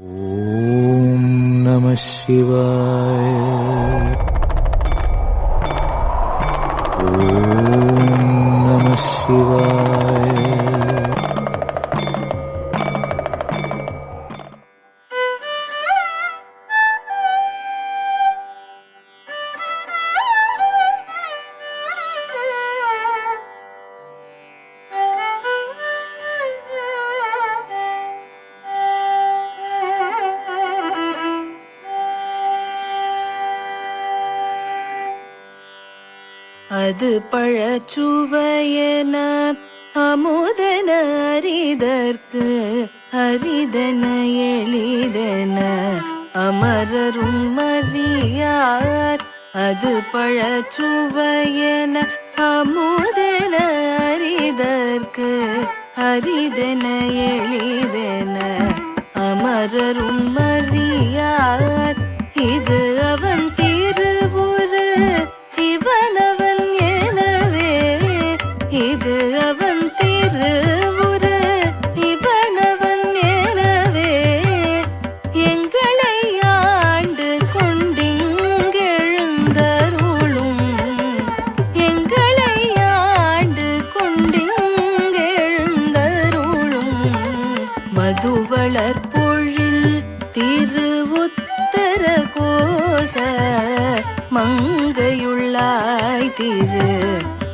ॐ नमः शिवाय। ॐ அது பழச்சுவையன அமுதன அரிதற்கு அரிதன எளிதன அமரரும் மறியார் அது பழச்சுவையன அமுதன அரிதற்கு அரிதன எளிதன அமரரும் மறியார் இது அவன் மதுவளர் பொழில் திரு உத்தர கோஷ மங்கையுள்ளாய் திரு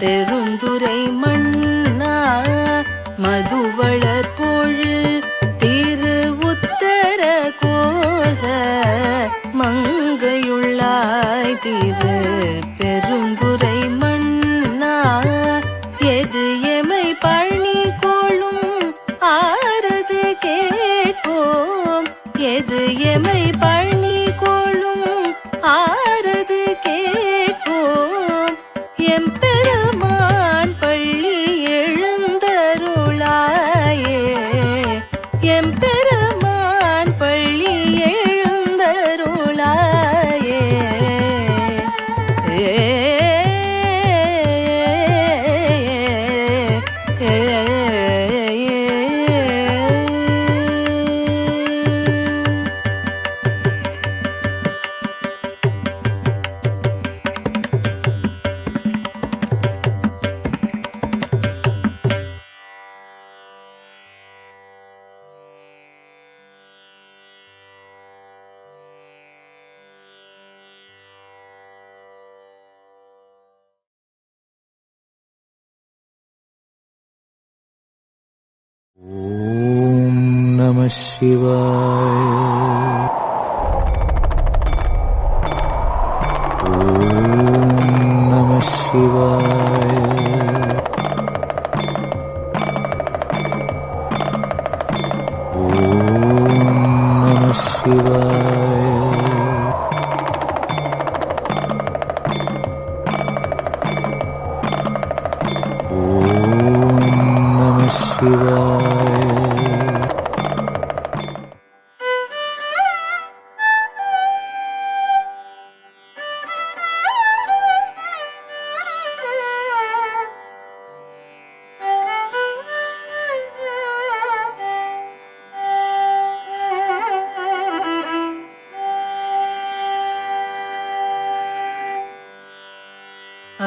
பெருந்துரை மன்னா மதுவளர் பொழில் திரு உத்தர கோஷ மங்கையுள்ளாய் திரு பெருந்துரை नमः शिवाय ॐ नमः शिवाय ॐ नमः शिवाय ॐ नमः शिवाय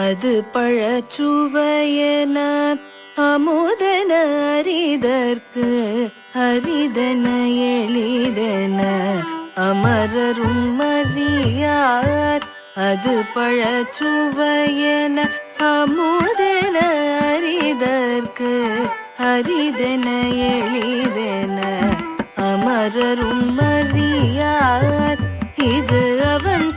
அது பழச்சுவையன அமுதன அரிதற்கு அரிதன எளிதன அமரரும் மறியார் அது பழச்சுவையன அமுதன அரிதற்கு அரிதன எளிதன அமரரும் மறியார் இது அவன்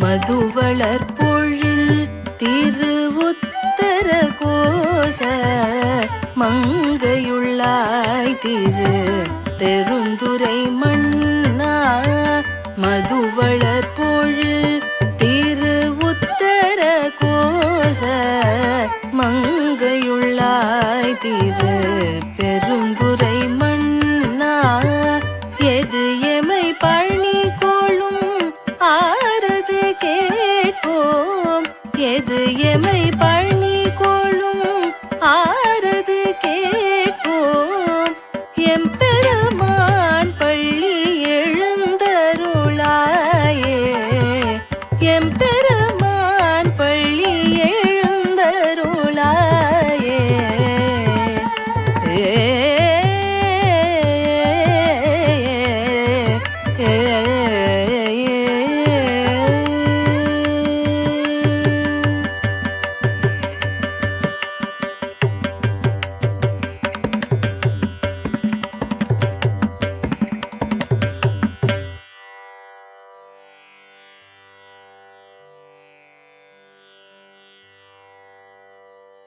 மதுவளர் பொழில் திரு உத்தர கோஷ மங்கையுள்ளாய் திரு பெருந்துரை மன்னா மதுவளர் பொழில் திரு உத்தர கோஷ மங்கையுள்ளாய் திரு பெரு